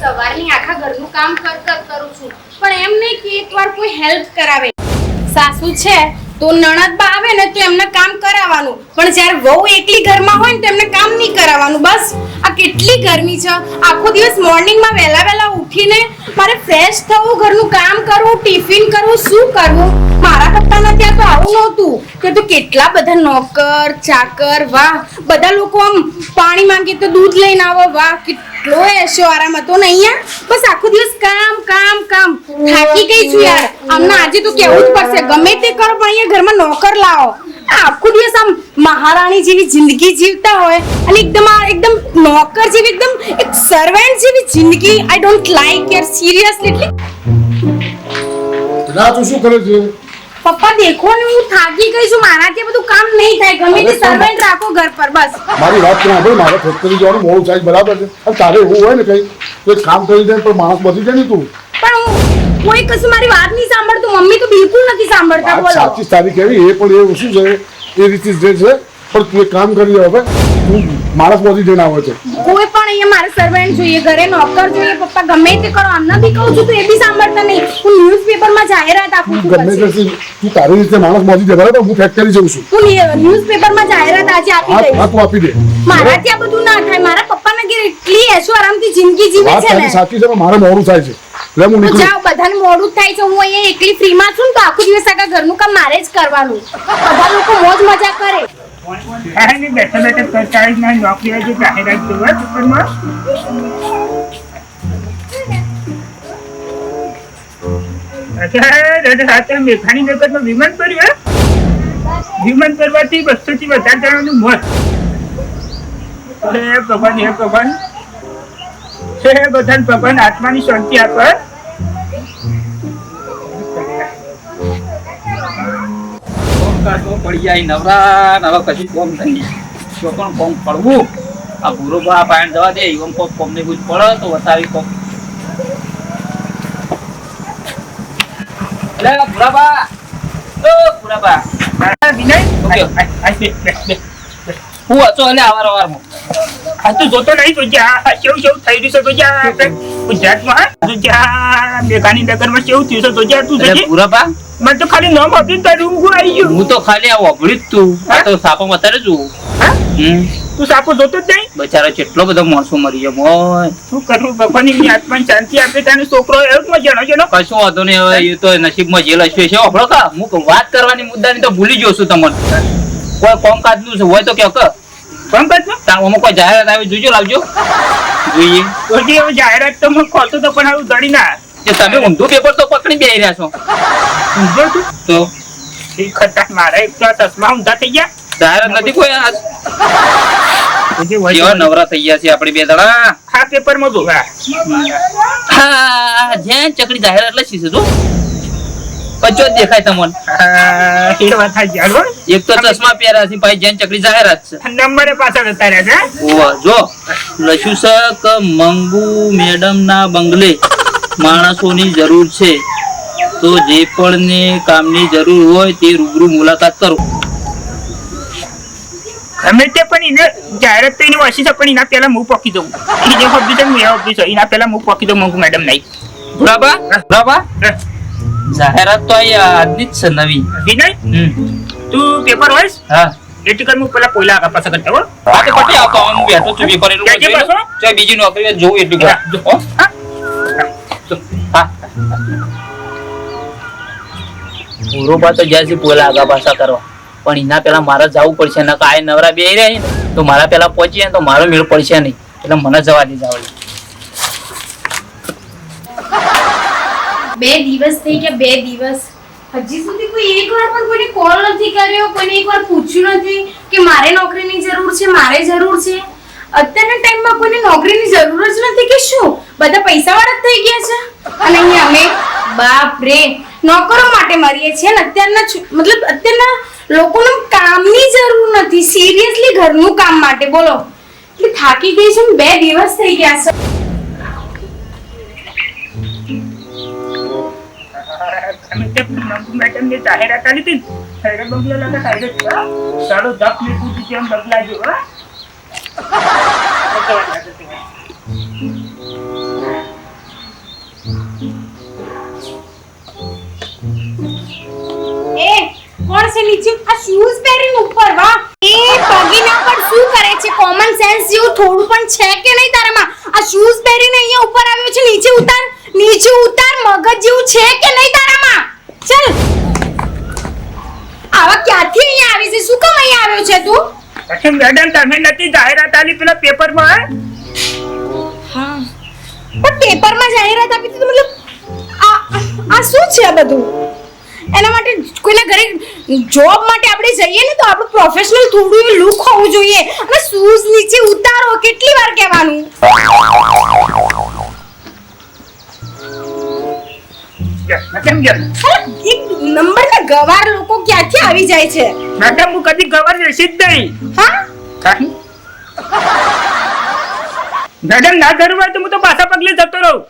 સવારની આખા ઘરનું કામ કર કર છું. પણ એમ નહીં કે એકવાર કોઈ હેલ્પ કરાવે. સાસુ છે તો નણદબા આવે ને તો એમને કામ કરાવવાનું. પણ જ્યારે વહુ એકલી ઘરમાં હોય ને તો એમને કામ નહીં કરાવવાનું. બસ. આ કેટલી ગરમી છે. આખો દિવસ મોર્નિંગમાં વહેલા વહેલા ઉઠીને મારે ફ્રેશ થવું, ઘરનું કામ કરવું, ટિફિન કરવું, શું કરવું? પપ્પાના ત્યાં તો આવું નહોતું. કે તો કેટલા બધા નોકર, ચાકર, વાહ. બધા લોકો આમ પાણી માંગે તો દૂધ લઈને આવો, વાહ. કેટલો એશો આરામ હતો ને અહીંયા? બસ આખો દિવસ કામ કામ કામ. થાકી ગઈ છું યાર. આમને આજે તો કેવું જ પડશે, ગમે તે કરો, પણ અહીંયા ઘરમાં નોકર લાવો. આખો દિવસ આમ મહારાણી જેવી જિંદગી જીવતા હોય અને એકદમ આ એકદમ નોકર જેવી, એકદમ એક સર્વેન્ટ જેવી જિંદગી. આઈ ડોન્ટ લાઈક યાર સિરિયસલી એટલે શું કરે છે? પપ્પા દેખો ને હું થાકી ગઈ છું. મારાથી બધું કામ નહીં થાય. ગમે તે સર્વેન્ટ રાખો ઘર પર બસ. મારી વાત ના ભાઈ મારે ફેક્ટરી જવાનું મોડું થાય બરાબર છે. અને તારે એવું હોય ને કઈ એક કામ કરી દે પણ માણસ બચી જાય ને તું. પણ હું કોઈ કશું મારી વાત નહીં સાંભળતું. મમ્મી તો બિલકુલ નથી સાંભળતા બોલો. સાચી તારી કેવી એ પણ એ શું છે? એ રીતે જે છે પણ તું એક કામ કરી હવે. તું માણસ પહોંચી જઈને આવે છે. કોઈ પણ અહીંયા મારે સર્વેન્ટ જોઈએ ઘરે નોકર જોઈએ પપ્પા ગમે તે કરો આમ બી કહું છું તો એ બી સાંભળતા નહીં. હું ન્યૂઝપેપરમાં જાહેરાત આપું તું છું ગમે. તે તું તારી રીતે માણસ પહોંચી જાય તો હું ફેક્ટરી જઉં છું. હું ન્યૂઝપેપરમાં જાહેરાત આજે આપી દે હા તું આપી દે. મારાથી આ બધું ના થાય. મારા પપ્પાના ઘેર એટલી એસો આરામથી જિંદગી જીવે છે ને. સાચી છે મારે મોડું થાય છે. એટલે હું નીકળું. જાવ બધાને મોડું થાય છે. હું અહીંયા એકલી ફ્રીમાં છું ને તો આખો દિવસ આખા ઘરનું કામ મારે જ કરવાનું. બધા લોકો મોજ મજા કરે. ને બેઠા બેઠા સરકારી નોકરી જે જાહેરાત જોવા પેપરમાં મેઘાણી નગરમાં વિમાન કર્યું હે? વિમાન કરવાથી બસો વધારે જણાનું મોત હે ભગવાન હે ભગવાન. હે બધાને ભગવાન, આત્માની શાંતિ આપે. કાઢવો પડી જાય નવરા નવા કશું કોમ નહીં. તો પણ કોમ પડવું આ ભૂરો બા પાયણ જવા દે એમ કોમ કોમ ને કુછ પડે તો વતાવી કોમ એટલે ભૂરા તો ઓ ભૂરા બા હા, વિનય. ઓકે. બે, હતો એટલે આવાર આવારમાં આ તું જોતો નહીં તો જ્યાં કેવું કેવું? થઈ રહ્યું છે તો આપણે. ગુજરાતમાં કેવું થયું? છે તો જ્યાં તું જજે. ભૂરા મને તો ખાલી નામ આપીને તારું ઊંઘું આવી ગયું. હું તો ખાલી આ વાપર્યું જ તું આ તો સાપો મતારે છું તું સાપો જોતો જ નહીં? બચારો કેટલો બધો માણસો મરી ગયો મોય. શું કરવું ભગવાનની આત્માને શાંતિ આપે તને છોકરો એવું જ જણો જણો? કશું વાંધો નહીં હવે એ તો નસીબમાં જે લખ્યું છે. આપણો કા હું વાત કરવાની મુદ્દાની તો ભૂલી ગયો છું તમને. કોઈ કોમ કાજનું છે હોય તો કે કોણ કરતો તારમાં કોઈ જાહેરાત આવી જોજો લાવજો. જોઈએ. તો હવે જાહેરાત તો મને ખોલતો તો પણ આવું દડી ના. કે તમે ઊંધું પેપર તો પકડી બે રહ્યા છો. ઊંઘો તું તો? ઠીક ખતર મારા એક તો ચશ્મા ઊંધા થઈ ગયા. જાહેરાત નથી કોઈ આજ. તો કેવા નવરા થઈ ગયા છે આપણે બે દડા આ પેપરમાં જો હા. જ્યાં ચકડી જાહેરાત લખી છે જો. પચો દેખાય તમને. એ વાત સાચી. એક તો ચશ્મા પહેર્યા છે ભાઈ જૈન ચકરી જાહેરાત છે. નંબરે પાછળ ઉતાર્યા છે ઓવા, જો. લખ્યું છે કે મંગુ મેડમ ના બંગલે માણસોની જરૂર છે. તો જે પણ ને કામની જરૂર હોય તે રૂબરૂ મુલાકાત કરો. ગમે તે પણ એને જાહેરાત તો એની વાસી છે પણ એના પહેલા હું પોકી દઉં એની જે હોબી છે હું એ હોબી છે. એના પહેલા હું પોકી દઉં મંગુ મેડમ નહીં. બરાબર બરાબર જાહેરાત તો આ આજની જ છે નવી. વિનય તું પેપર હોઈશ હા. એટલી કર હું પેલા કોયલા આગળ પાછા કરતા હો. હા તો પછી આવતો હું બેઠો છું પેપર એટલું ક્યાં જોઈ છે લઉં. પાછો? ચાલ બીજી નોકરી જોઉં એટલું કર. હો? હા? હા. તો જાય છે પોલા આગા પાછા કરવા. પણ એના પેલા મારે જવું પડશે ને કાંઈ નવરા બે રહ્યા ને તો મારા પેલા પહોંચી ને તો મારો મેળ પડશે નહીં. એટલે મને જવા દે જાવ બે દિવસ થઈ ગયા, બે દિવસ. હજી સુધી કોઈ એકવાર પણ કોઈને કોલ નથી કર્યો, કોઈને એકવાર પૂછ્યું નથી કે મારે નોકરીની જરૂર છે, મારે જરૂર છે. અત્યારના ટાઈમમાં કોઈને નોકરીની જરૂર જ નથી કે શું? બધા પૈસાવાળા જ થઈ ગયા છે. અને અહીંયા અમે બાપ રે નોકરો માટે મરીએ છીએ અને અત્યારના મતલબ અત્યારના લોકોને કામની જરૂર નથી. સિરિયસલી ઘરનું કામ માટે, બોલો. એટલે થાકી ગઈ છે બે દિવસ થઈ ગયા છે. તમે તે મંગુ મેડમની જાહેરાત આલી હતી ત્યારે બંગલો લાગે સાઈડ જ દસ હો. સુધી જેમ બગલા વાત. એ કોણ છે નીચે. આ શૂઝ પહેરીને ઉપર વાહ. એ પગીના પર શું કરે છે? કોમન સેન્સ જેવું થોડું પણ છે કે નહીં તારામાં? આ શૂઝ પહેરીને અહીંયા ઉપર આવ્યો છે નીચે ઉતાર નીચે ઉતાર મગજ જેવું છે કે નહીં તારામાં? ચલ. આવા ક્યાંથી અહીંયા આવી છે? શું કામ અહીંયા આવ્યો છે તું? પછી મેડમ તમે નથી જાહેરાત આલી પેલા પેપરમાં હા? પણ પેપરમાં જાહેરાત આપી તો મતલબ આ આ શું છે આ બધું? એના માટે કોઈના ઘરે જોબ માટે આપણે જઈએ ને તો આપણું પ્રોફેશનલ થોડું લુક હોવું જોઈએ. અને શૂઝ નીચે ઉતારો કેટલી વાર કહેવાનું? કેમ ગયા? એક નંબરના ગવાર લોકો ક્યાંથી આવી જાય છે? મેડમ હું કદી ગવાર રહેશે જ નહીં? હા? મેડમ ના હોય તો હું તો પાછા પગલે જતો રહું.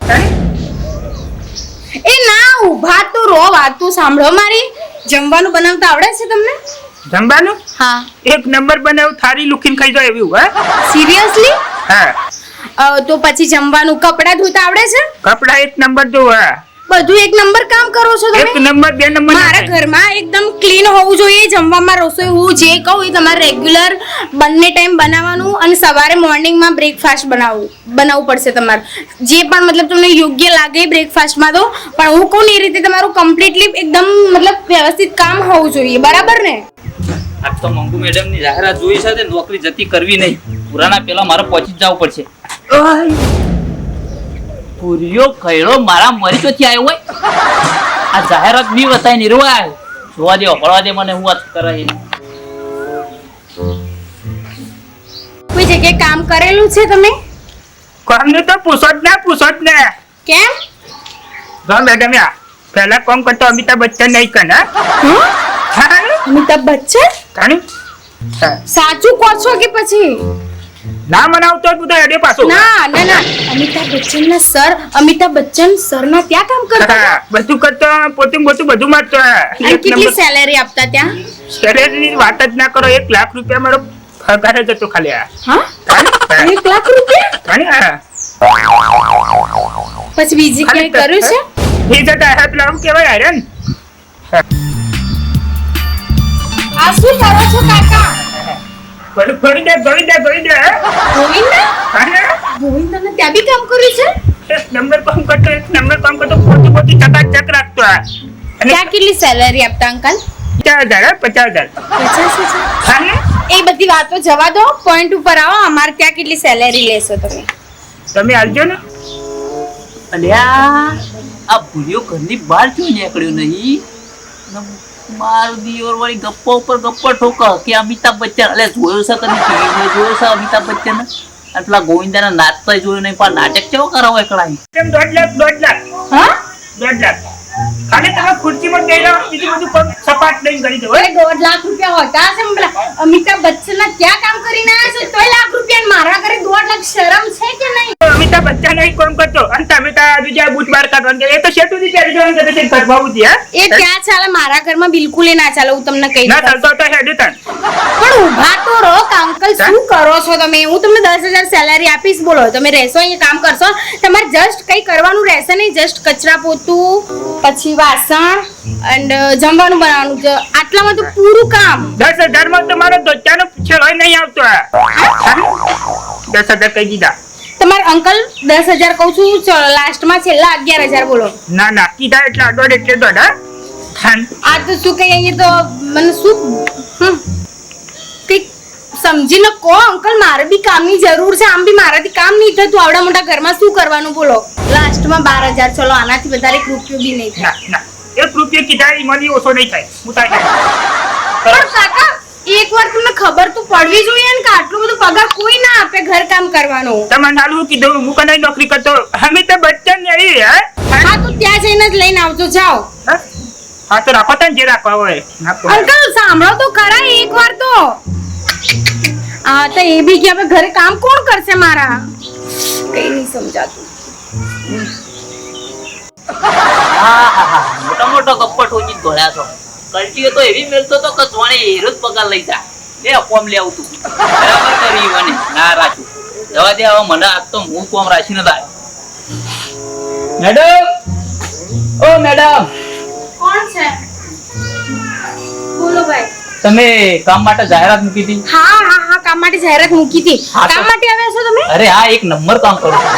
એ ના ઊભા તો રો વાત તો સાંભળો મારી. જમવાનું બનાવતા આવડે છે તમને? જમવાનું? હા. એક નંબર બનાવ થારી લુકીને ખાઈ જાય એવું હે? સિરિયસલી હા. તો પછી જમવાનું કપડાં ધોતા આવડે છે? કપડા એક નંબર ધોવા હે. બધું એક નંબર કામ કરો છો એક તમે નંબર બે નંબર મારા ઘરમાં એકદમ ક્લીન હોવું જોઈએ જમવામાં રસોઈ હું જે કહું એ તમારે રેગ્યુલર બંને ટાઈમ બનાવવાનું અને સવારે મોર્નિંગમાં બ્રેકફાસ્ટ બનાવવું બનાવવું પડશે તમારે. જે પણ મતલબ તમને યોગ્ય લાગે બ્રેકફાસ્ટમાં તો પણ હું કહું એ રીતે તમારું કમ્પ્લીટલી એકદમ મતલબ વ્યવસ્થિત કામ હોવું જોઈએ બરાબર ને? આજ તો મંગુ મેડમની જાહેરાત જોઈ છે નોકરી જતી કરવી નહીં. પુરાના પેલા મારે પહોંચી જવું પડશે. પૂરિયો કયડો મારા મરી ચોથી આવ્યો હોય? આ જાહેરાત બી બતાવી નિર્વાય. જોવા દે હળવા દે મને હું વાત કરે છે. કોઈ જગ્યાએ કામ કરેલું છે તમે? કોમનું તો પૂછો જ ને પૂછો જ ને. કેમ? જો મેડમ યા પહેલા કોમ કરતો અમિતાભ બચ્ચન નહીં કન હા? અમિતાભ બચ્ચન? કાણી? સાચું કહો છો કે પછી? ના મનાવતો તું તો એડે પાછો ના ના ના અમિતાભ બચ્ચન ના સર અમિતાભ બચ્ચન સર ના ત્યાં કામ કરતા બધું કરતો પોતે પોતું બધું મારતો. અને કેટલી સેલેરી આપતા ત્યાં શરીરની વાત જ ના કરો એક લાખ રૂપિયા મારો પગાર જ હતો ખાલી આ. હા હા. એક લાખ રૂપિયા? હા. પછી બીજી કઈ કર્યું છે એ તો હેલ્પ પેલા કેવાય આયરન આ શું કરો છો કાકા ગળી દે ભણી દે ગળી દે હે. ગોવિંદ? કાણે? ત્યાં બી કામ કર્યું છે? એક નંબર કામ કરતો એક નંબર કામ કરતો પોતી પોતી ચકાચક રાખતો આ. ત્યાં કેટલી સેલેરી આપતા અંકલ? પચાસ હજાર પચાસ હજાર. પચાસ હજાર? એ બધી વાતો જવા દો પોઈન્ટ ઉપર આવો અમારે ત્યાં કેટલી સેલેરી લેશો તમે? તમે આવજો ને. અલ્યા આ ભૂલ્યો ઘરની બહાર જો નીકળ્યો નહીં? મારો દિયોર વાળી ગપ્પા ઉપર ગપ્પો ઠોકા કે અમિતાભ બચ્ચન એટલે જોયો છે કદી ટીવીમાં જોયો છે અમિતાભ બચ્ચન અને પેલા ગોવિંદાના નાચતા જોયું નહીં પણ નાટક કેવો કરાવો એકલા કેમ દોઢ લાખ દોઢ લાખ? હા? દોઢ લાખ. ખાલી તમે ખુરશીમાં બેસી રહો, બીજું બધું પગ સપાટ લઈને કરી દો એ દોઢ લાખ રૂપિયા હોતા હશે પેલા અમિતાભ બચ્ચન ના ક્યાં કામ કરીને આવ્યા છો? તોય લાખ રૂપિયા મારા ઘરે દોઢ લાખ શરમ છે કે નહીં? અમિતાભ બચ્ચન નહીં કોમ કરતો અને તમે તો આ જ્યાં બૂટ બાર કાઢવાનું કે એ તો શેઠુંથી પહેરી જવાનું કે તે ગરબાવું છે, એ ક્યાં ચાલે? મારા ઘરમાં બિલકુલ એ ના ચાલે હું તમને કહી ના ચાલતો તો હેડુ તન. પણ ઊભા તો રહો અંકલ શું કરો છો તમે? હું તમને દસ હજાર સેલેરી આપીશ બોલો. તમે રહેશો અહીંયા કામ કરશો? તમારે જસ્ટ કંઈ કરવાનું રહેશે નહીં જસ્ટ કચરા પોતું પછી વાસણ એન્ડ જમવાનું બનાવવાનું. છે આટલામાં તો પૂરું કામ. દસ હજારમાં તો મારો ધોતિયાનો છેડો નહીં આવતો દસ હજાર કહી દીધા. તમારે અંકલ દસ હજાર કહું છું ચલો લાસ્ટમાં છેલ્લા અગિયાર હજાર બોલો. ના ના કીધા એટલે દોઢ એટલે દોઢ? આ તો શું કહીએ તો મને શું હમ. સમજીને કહો અંકલ મારે બી કામની જરૂર છે. આમ બી મારાથી કામ નહીં થતું આવડા મોટા ઘરમાં શું કરવાનું બોલો? લાસ્ટમાં બાર હજાર ચલો આનાથી વધારે એક રૂપિયો બી નહીં થાય. ના ના. એક રૂપિયો કીધા એમાંથી ઓછો નહીં થાય. હું તારી પણ કાકા એક વાર તમને ખબર તો પડવી જોઈએ ને કે આટલું બધું પગાર કોઈ ના આપે ઘર કામ કરવાનો. તમે નાલું કીધું હું કને નોકરી કરતો અમે તો બચ્ચન નહીં હે? હા તો ત્યાં જઈને જ લઈને આવજો જાઓ. હા? હા તો રાખો તને જે રાખવા હોય. અંકલ સાંભળો તો ખરા એક વાર તો. હા તો એ બી કે હવે ઘરે કામ કોણ કરશે મારા? કઈ નહીં સમજાતું. મોટા મોટો ગપ્પા ઠોકી ધોળ્યા છો. કલ્ટીઓ તો એવી મેલતો તો કે જોણે હીરો જ પગાર લઈ જા. લે કોમ લે આવતું બરાબર કરી મને. ના રાખું. જવા દે હવે મને આજ તો હું કોમ રાખીને થાય મેડમ! ઓ મેડમ! તમે કામ માટે જાહેરાત મૂકી હતી? હા હા હા કામ માટે જાહેરાત મૂકી હતી. હા, તો- કામ માટે આવ્યા છો તમે? અરે હા એક નંબર કામ કરું છું.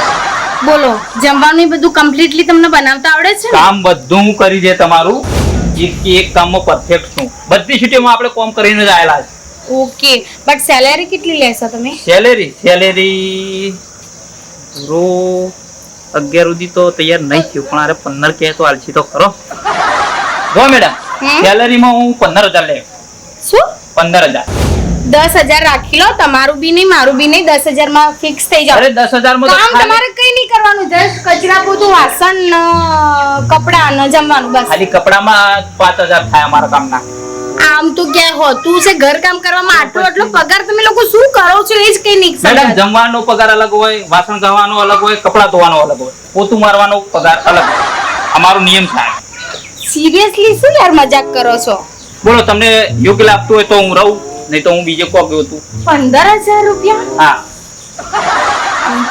બોલો જમવાનું એ બધું કમ્પ્લીટલી તમને બનાવતા આવડે છે ને? કામ બધું હું કરી દે તમારું. એક કામ એક કામમાં પરફેક્ટ છું. બધી સિટીમાં આપણે કોમ કરીને જ આયેલા છે. ઓકે બટ સેલેરી કેટલી લેશો તમે? સેલેરી સેલેરી રો અગિયાર સુધી તો તૈયાર નહીં થયું પણ અરે પંદર કહે તો આલસી તો ખરો. જો મેડમ હમ? સેલેરીમાં હું પંદર હજાર લે શું? પંદર હજાર દસ હજાર રાખી લો તમારું બી નહીં મારું બી નહીં દસ હજારમાં ફિક્સ થઈ જાવ અરે દસ હજારમાં કામ તમારે કઈ નહીં કરવાનું જસ્ટ કચરા પોતું વાસણ કપડા ને જમવાનું બસ. ખાલી કપડામાં પાંચ હજાર થાય અમારા કામના. આમ તો ક્યાં હોતું છે ઘર કામ કરવામાં આટલો આટલો પગાર તમે લોકો શું કરો છો? એ જ કઈ નહીં મેડમ જમવાનો પગાર અલગ હોય વાસણ ધોવાનો અલગ હોય કપડા ધોવાનો અલગ હોય. પોતું મારવાનો પગાર અલગ હોય. અમારો નિયમ થાય. સિરિયસલી શું યાર મજાક કરો છો? બોલો તમને યોગ્ય લાગતું હોય તો હું રહું નહીં તો હું બીજે કોક ગયો તું. પંદર હજાર રૂપિયા? હા.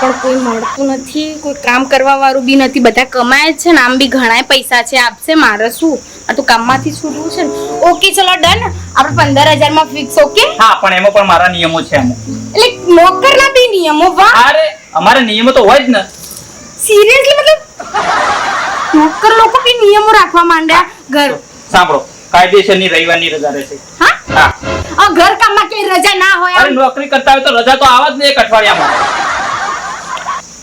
પણ કોઈ મળતું નથી કોઈ કામ કરવા વાળું બી નથી. બધા કમાય છે ને આમ બી ઘણા પૈસા છે આપશે મારે શું? આ તો કામમાંથી છૂટવું છે ને. ઓકે ચલો ડન. આપણે પંદર હજારમાં ફિક્સ ઓકે? હા પણ એમાં પણ મારા નિયમો છે એટલે નોકરના બી નિયમો વાહ! અરે અમારે નિયમો તો હોય જ ને. સિરિયસલી મતલબ? નોકર લોકો બી નિયમો રાખવા માંડ્યા. ઘર સાંભળો કાયદેસરની રવિવારની રજા રહેશે. હા? આ ઘર કામમાં કે રજા ના હોય અરે નોકરી કરતા હોય તો રજા તો આવા જ ને એક અઠવાડિયામાં.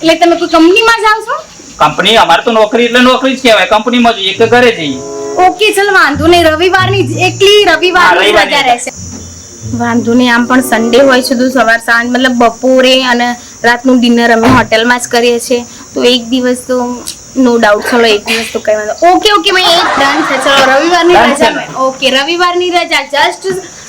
એટલે તમે કોઈ કંપનીમાં જાવ છો? કંપની અમારે તો નોકરી એટલે નોકરી જ કહેવાય. કંપનીમાં જઈએ કે ઘરે જઈએ. ઓકે ચલ વાંધો નહીં. રવિવારની ની એકલી રવિવારની રજા રહેશે. વાંધો નહીં આમ પણ સન્ડે હોય છે તો સવાર સાંજ મતલબ બપોરે અને રાતનું ડિનર અમે હોટેલમાં જ કરીએ છીએ. તો એક દિવસ તો નો ડાઉટ ચલો એક દિવસ તો કઈ વાંધો. ઓકે ઓકે મેં એક ડન છે. ચલો રવિવારની રજા મે. ઓકે રવિવારની રજા જસ્ટ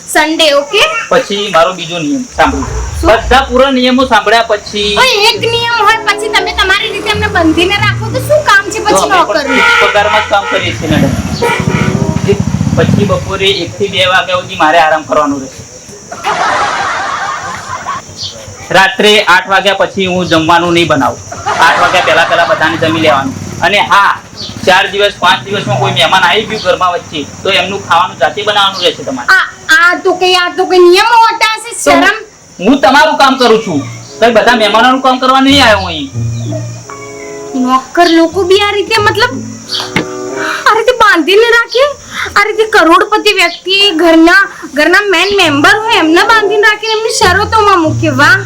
સન્ડે ઓકે પછી મારો બીજો નિયમ સાંભળો? બધા પૂરા નિયમો સાંભળ્યા પછી ઓય એક નિયમ હોય પછી તમે તમારી રીતે અમને બંધીને રાખો તો શું કામ છે પછી નોકરનું પગારમાં જ કામ કરીએ છીએ મેડમ પછી બપોરે એક થી બે વાગ્યા સુધી મારે આરામ કરવાનું રહેશે. રાત્રે આઠ વાગ્યા પછી હું જમવાનું નહીં બનાવું. આઠ વાગ્યા પહેલા પહેલા બધાને જમી લેવાનું. અને હા ચાર દિવસ પાંચ દિવસમાં કોઈ મહેમાન આવી ગયું ઘરમાં વચ્ચે તો એમનું ખાવાનું જાતે બનાવવાનું રહેશે તમારે. આ તો કઈ આ તો કઈ નિયમો હોતા છે? શરમ? હું તમારું કામ કરું છું. કઈ બધા મહેમાનોનું કામ કરવા નહીં આવ્યો અહીં. નોકર લોકો બી આ રીતે મતલબ આ રીતે બાંધીને રાખે? આ રીતે કરોડપતિ વ્યક્તિ ઘરના ઘરના મેન મેમ્બર હોય એમને બાંધીને રાખીને એમની શરતોમાં મૂકે વાહ.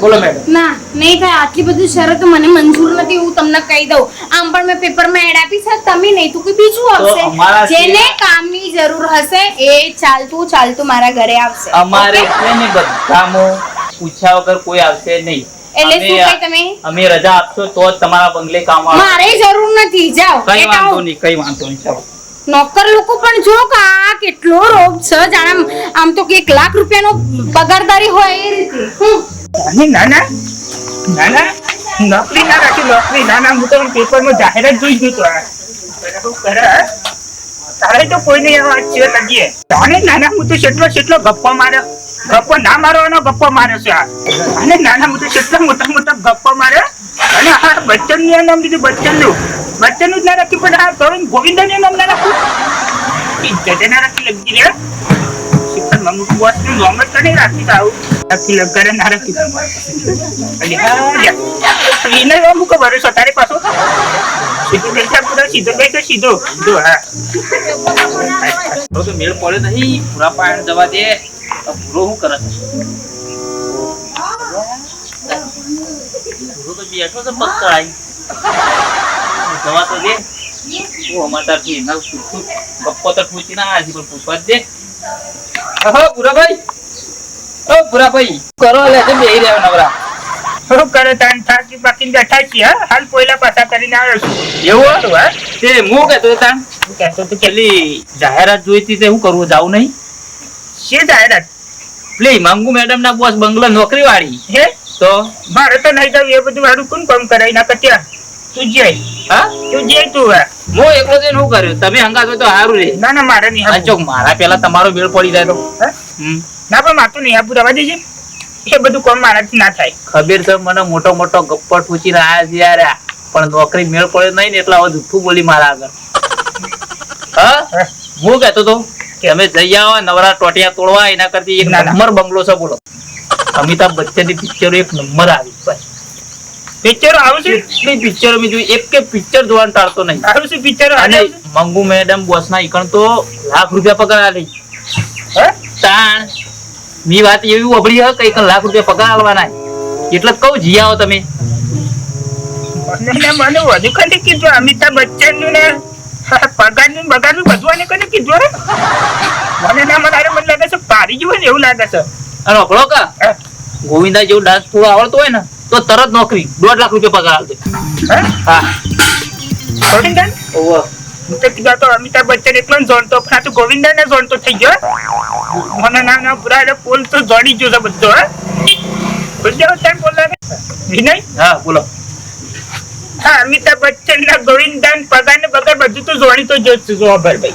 બોલો મેડમ ના નહીં થાય. આટલી બધી શરત મને મંજૂર નથી હું તમને કહી દઉં. આમ પણ મેં પેપરમાં એડ આપી છે તમે નહીં તો કોઈ બીજું આવશે જેને કામની જરૂર હશે એ ચાલતું ચાલતું મારા ઘરે આવશે. અમારે? છે ને બધામાં પૂછ્યા વગર કોઈ આવશે નહીં. એટલે શું કહી તમે? અમે રજા આપશો તો જ તમારા બંગલે કામ આવશે મારે જરૂર નથી જાઓ કઈ વાંધો નહીં કઈ વાંધો નહીં ચાલો નોકર લોકો પણ જો કે આ કેટલો રોગ છે જાણે આમ- તો કે એક લાખ રૂપિયાનો પગારદારી હોય એ રીતે. નાની, નાના નાના, નોકરી ના રાખી, નોકરી નાના હું તો પેપરમાં જાહેરાત જોઈ ગયો તો આ. તારે તો કોઈ નહીં આવા છે લાગીએ તાને નાના હું તો કેટલો કેટલો ગપ્પો માર્યો. ગપ્પો ના મારવાનો ગપ્પો માર્યો છે, આ. અને નાના, હું તો કેટલા મોટા મોટા ગપ્પો માર્યો. અને આ બચ્ચનનું નામ દીધું બચ્ચનનું બચ્ચનનું જ ના રાખ્યું, પણ આ ગોવિંદ ગોવિંદનું નામ ના રાખ્યું. ઇજ્જતે ના રાખી લગી રે આવું રાખી લગ કરે ના રાખી અને હા લ્યા. એને નામ મૂકો ભરોસો તારે પાછો સીધો બેસા પૂરો સીધો બેસો સીધો સીધો હા તો મેળ પડ્યો નહીં પૂરા પાયણ જવા દે તો પૂરો શું કરે છે પૂરો તો બેઠો છે ચડાઈ જવા તો દે ઓ અમારથી ના પૂછું ગપ્પો તો ઠૂચી ના હજી પણ પૂછવા જ દે ઓહો પૂરાભાઈ ઓ પૂરાભાઈ કરો લે તે બેહી રહ્યો નવરા. શું કરે તાન થાકી બાકી બેઠા છીએ હાલ પોયલા પાછા કરીને આવ્યો છું. એવું હતું હા? તે હું કહેતો કહેતો તું જાહેરાત જોઈતી તે હું કરવું જાવું નહીં? છે જાહેરાત? પેલી માંગુ મેડમ ના બોસ બંગલો નોકરી વાળી હે? તો? મારે તો નહીં જવું એ બધું મારું કોણ કામ કરાવી ના કરતા? તું જઈ હા? તું જઈ તું હા હું એકલો જઈને શું કર્યું? તમે હંગાત તો સારું રે. ના ના મારે નહીં આ મારા પેલા તમારો બેળ પડી જાય તો. ના પણ માતું નહીં આપું રવા દેજે. એ બધું કામ મારાથી ના થાય. ખબર છે મને મોટો મોટો ગપ્પો ઠૂચીને આયા છે યાર. પણ નોકરી મેળ પડે નહીં ને એટલે હવે બોલી મારા આગળ. હા? હું? કહેતો તો કે અમે જઈ આવા નવરા ટોટિયા તોડવા એના કરતી એક. નંબર બંગલો છે બોલો. અમિતાભ બચ્ચનની પિક્ચર એક નંબર આવી ભાઈ પિક્ચરો આવે છે? એટલી પિક્ચરો મેં જોઈ એક કે પિક્ચર જોવાનું ટાળતો નહીં. આવે છે પિક્ચર અને મંગુ મેડમ બોસ ના ઈકણ તો લાખ રૂપિયા પગાર આલી. હે? તાણ. મી વાત એવી વબડી હ કંઈક લાખ રૂપિયા પગાર આલવાના. એટલે જ કહું જી આવો તમે. મને મને વધુ કદી કીધું અમિતાભ બચ્ચનનું ને પગારનું બગારનું બધું આને કદી કીધું મને ના મને મને લાગે છે પારી જેવું ને એવું લાગે છે. અને ઓળખો કા? ગોવિંદા જેવું ડાન્સ થોડો આવડતો હોય ને? તો તરત નોકરી. દોઢ લાખ રૂપિયા પગાર આવશે હે? ગોવિંદન? ઓહો. હું તો કીધું તો અમિતાભ બચ્ચન એટલો જોણતો પણ આ તો ગોવિંદન ને જોણતો થઈ ગયો મને ના ના પૂરા એટલે પોલ તો જોડી ગયો છે બધો હે? વિનય? હા બોલો. હા અમિતાભ બચ્ચન ના ગોવિંદન પગાર ને બગાર બધું તો જોડી તો જો ભાઈ.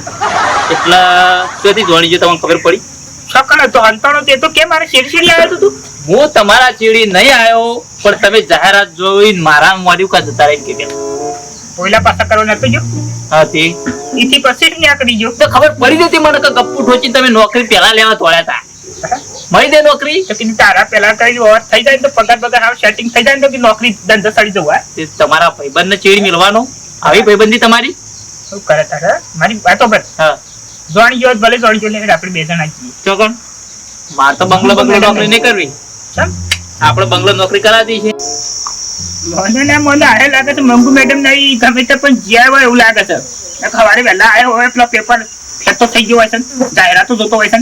એટલા ક્યાંથી જોણી જો તમને ખબર પડી? સકલ હતો હંતાણો તે તો કેમ મારે શીરશીરી લાવ્યો તું? હું તમારા ચેડી નહીં આવ્યો પણ તમે જાહેરાત જોઈ મારા મોડ્યું કા જતા રહી કે પોઈલા પાસા કરવા નતો જો હા તે. ઈથી પછી ન્યા ગયો. તો ખબર પડી જતી મને કે ગપ્પુ ઠોચી તમે નોકરી પેલા લેવા દોડ્યા હતા મળી દે નોકરી? તો કીધું તારા પેલા કઈ ઓવર થઈ જાય તો પગાર પગાર આવ સેટિંગ થઈ જાય તો કે નોકરી ધંધો સડી જવું? તે તમારા ભાઈબંધને ચીડી મિલવાનો? આવી ભાઈબંધી તમારી? શું કરે તારે? મારી વાતો પર હા. જોણી ગયો ભલે જોણી ગયો આપણે બે જણા છીએ. ચોકણ. માર તો બંગલો બંગલો નોકરી નહીં કરવી. આપણે બંગલો નોકરી કરાવી છે. મને ના મને આને લાગે છે મંગુ મેડમ નહીં ગમે તે પણ જ્યાં હોય એવું લાગે છે. સવારે વહેલા આવ્યો હોય પેલો પેપર ફેટો થઈ ગયો હોય છે જાહેરાતો જોતો હોય છે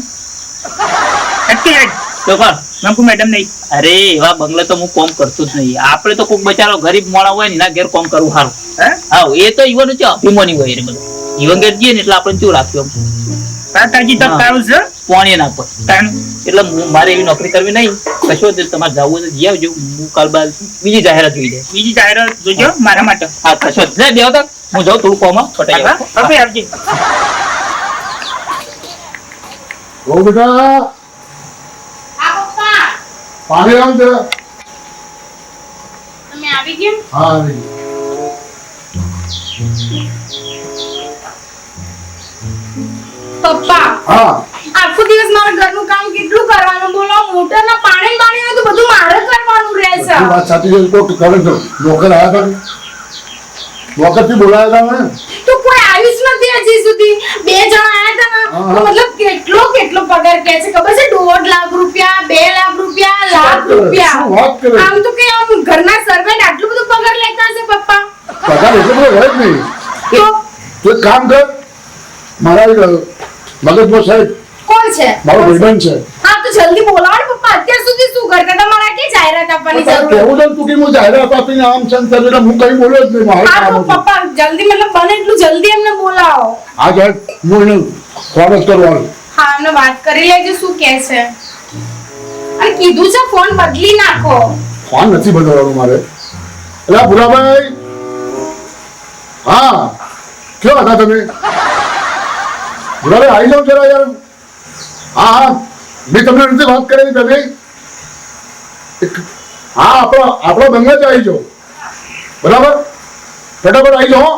મંગુ મેડમ નહીં અરે એવા બંગલે તો હું કોમ કરતો જ નહીં. આપણે તો કોઈક બચારો ગરીબ મોણા હોય ને ઘેર કોમ કરવું સારું. હે? એ તો ઈવન છે અભિમાની હોય એટલે બધું. ઈવન ઘેર જઈએ ને એટલે આપણે શું રાખ્યું તાતાજી તો હા. છે પોણી ના પર તાન એટલે મારે એવી નોકરી કરવી નહીં. કશો તમારે જવું હોય તો જઈ આવજો. હું કાલ બાદ બીજી જાહેરાત જોઈ જાય બીજી જાહેરાત જોજો મારા માટે. હા કશો જ. બેહો તક હું જાઉં થોડું કોમાં ફટાઈ હા, આવું. આવજે. ઓ બેટા. પપ્પા. પાણી લાવ જરા તમે આવી ગયા? હા આવી પપ્પા. હા. આખો દિવસ મારા ઘરનું કામ કેટલું કરવાનું બોલો? મોટરના પાણી પાણી તો બધું મારે કરવાનું રહે છે. વાત સાચી છે તો કરે તો નોકર આવ્યા હતા નોકરથી બોલાયા હતા તો કોઈ આવીશ નથી હજી સુધી. બે જણા આવ્યા હતા ને મતલબ કેટલો કેટલો પગાર કે છે ખબર છે? દોઢ લાખ રૂપિયા બે લાખ રૂપિયા લાખ રૂપિયા. આમ તો કે આમ ઘરના સર્વેન્ટ આટલું બધું પગાર લેતા હશે પપ્પા? પગાર એટલો બધો હોય જ નહીં. તો? એક કામ કર મારા મગજમાં સાહેબ કોણ છે. મારો ભાઈબંધ છે. હા તો જલ્દી બોલાવો ને પપ્પા. અત્યાર સુધી શું કરતા હતા મારા કે જાહેરાત આપવાની જરૂર? કેવું છે તું કે હું જાહેરાત આપીને આમ છે ને તેમ હું કઈ બોલ્યો જ નહીં મારું હા કામ પપ્પા જલ્દી મતલબ બને એટલું જલ્દી એમને બોલાવો. આ જ હું એને ફોન કરવાનો હા એમને વાત કરી લેજો શું કહે છે. અને કીધું છે ફોન બદલી નાખો. ફોન નથી બદલવાનો મારે. એટલે ભુરાભાઈ હા ક્યાં હતા તમે? ભુરાભાઈ આવી જાઓ જરા યાર. હા હા. મેં તમને નથી વાત કરેલી તમે એક- હા આપણો આપણો બંગલે જ આવી જાઓ. બરાબર? ફટાફટ આવી જાઓ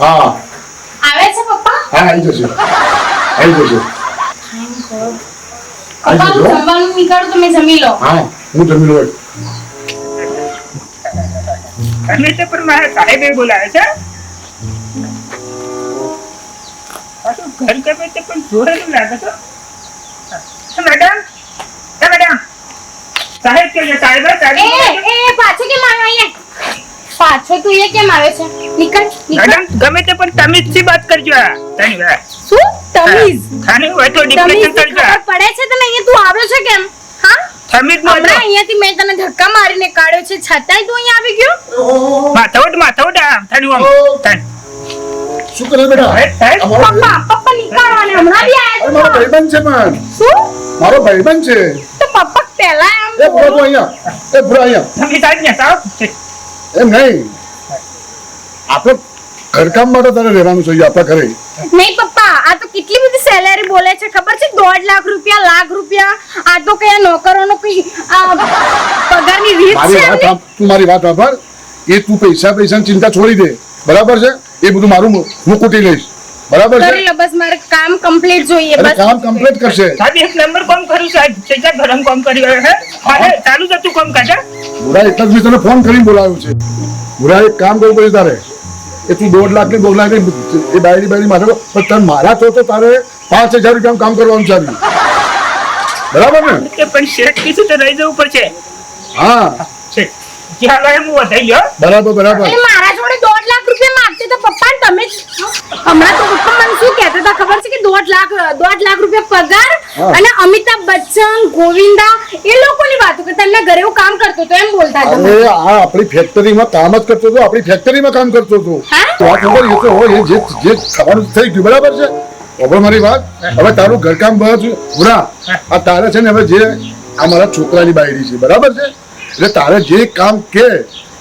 હા. આવે છે પપ્પા? હા આવી જશે આવી જશે જમવાનું નીકળું તમે જમી લો. હા હું જમી લઉં અને તે પણ મારા સાહેબે બોલાવે છે? ઘર ગમે તે પણ જોરેલું લાગે છે. મેડમ હે મેડમ સાહેબ કે છે સાહેબ? એ એ પાછો કેમ આવ્યો અહીંયા? પાછો તું એ કેમ આવે છે? નીકળ નીકળ. ગમે તે પણ તમીજથી વાત કરજો આ તની શું? તમીઝ ખાને હોય તો ડિપ્રેશન કરજો પડે છે તને અહીંયા? તું આવ્યો છે કેમ? હા? તમીજ નો હમણાં અહીંયાથી મેં તને ધક્કા મારીને કાઢ્યો છે. છતાંય તું અહીંયા આવી ગયો? માથાવટ માથાવટ આમ. તન શું કરે બેટા? પપ્પા પપ્પા નીકળો હમણાં બી મારો ભાઈબંધ છે પણ. શું? મારો ભાઈબંધ છે. તો પપ્પા પહેલા આમ એ ભૂરા તો અહીંયા. એ ભૂરા અહીંયા. તમે સાહેબ ને સાહેબ એમ નહીં. આપણે ઘરકામ માટે તારે રહેવાનું છે આપણા ઘરે. નહીં પપ્પા આ તો કેટલી બધી સેલેરી બોલે છે ખબર છે? દોઢ લાખ રૂપિયા લાખ રૂપિયા. આ તો કયા નોકરોનો કઈ આ પગારની રીત મારી છે વાત તું મારી વાત સાંભળ એ તું પૈસા પૈસાની ચિંતા છોડી દે. બરાબર છે? એ બધું મારું હું કૂટી લઈશ. બરાબર છે? લો બસ મારે કામ કમ્પ્લીટ જોઈએ બસ. કામ કમ્પ્લીટ કરશે. સાહેબ એક નંબર કામ કર્યું સાહેબ કેટલા ગરમ કામ કર્યું હે? મારે ચાલુ જતું કામ કાઢા બુરા એટલા જ મેં તને ફોન કરીને બોલાવ્યો છે. બુરા એક કામ કરવું પડે તારે. એ તું દોઢ લાખની દોઢ લાખની એ ડાયરી બાયરી મારે પણ તને મારા તો તો તારે પાંચ હજાર રૂપિયા કામ કરવાનું છે બરાબર ને? કે પણ શેઠ કીધું તો રહી જવું પડશે. હા. શેઠ જ્યાં લાય હું વધાઈ ગયો બરાબર બરાબર. મારા તો પપ્પા ને તમે હમણાં તો પપ્પા મને શું કહેતા હતા ખબર છે કે દોઢ લાખ દોઢ લાખ રૂપિયા પગાર અને અમિતાભ બચ્ચન ગોવિંદા એ લોકોની વાતો કરતા. એમના ઘરે હું કામ કરતો હતો એમ બોલતા હતા. અરે આ આપણી ફેક્ટરીમાં કામ જ કરતો હતો આપણી ફેક્ટરીમાં કામ કરતો હતો. તો આ ખબર એ તો હોય જે જે થવાનું થઈ ગયું બરાબર છે? ખબર મારી વાત હવે તારું ઘરકામ બસ પૂરા આ તારે છે ને હવે જે આ મારા છોકરાની બાયડી છે બરાબર છે? એટલે તારે જે કામ કે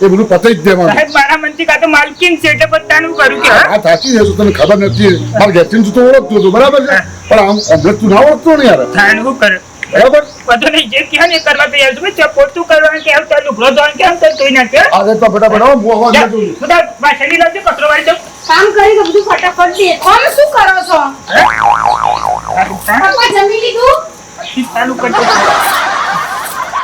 એ બધું પતાઈ જ દેવાનું. સાહેબ મારા મનથી કાં તો માલકીન છે એટલે બધાનું કરું કે. હા? સાચી છે તને ખબર નથી. મારું ઘેરથી તું તો ઓળખતો હતો બરાબર છે? પણ આમ હમણાં તું ના ઓળખતો ને યાર. થાય હું કરે? બરાબર? બધું નહીં જે કહે ને કરવા તૈયાર છું. ત્યાં પોતું કરવાનું કે આવતા લુગડો ધોવાનું કે અરે તો ફટાફટ આવો, હું બધા વાસણી લાવજો કચરો વાળી દઉં કામ કરી તો બધું ફટાફટ દે. શું કરો છો? હે? પપ્પા જમી લીધું? ચાલુ કરજો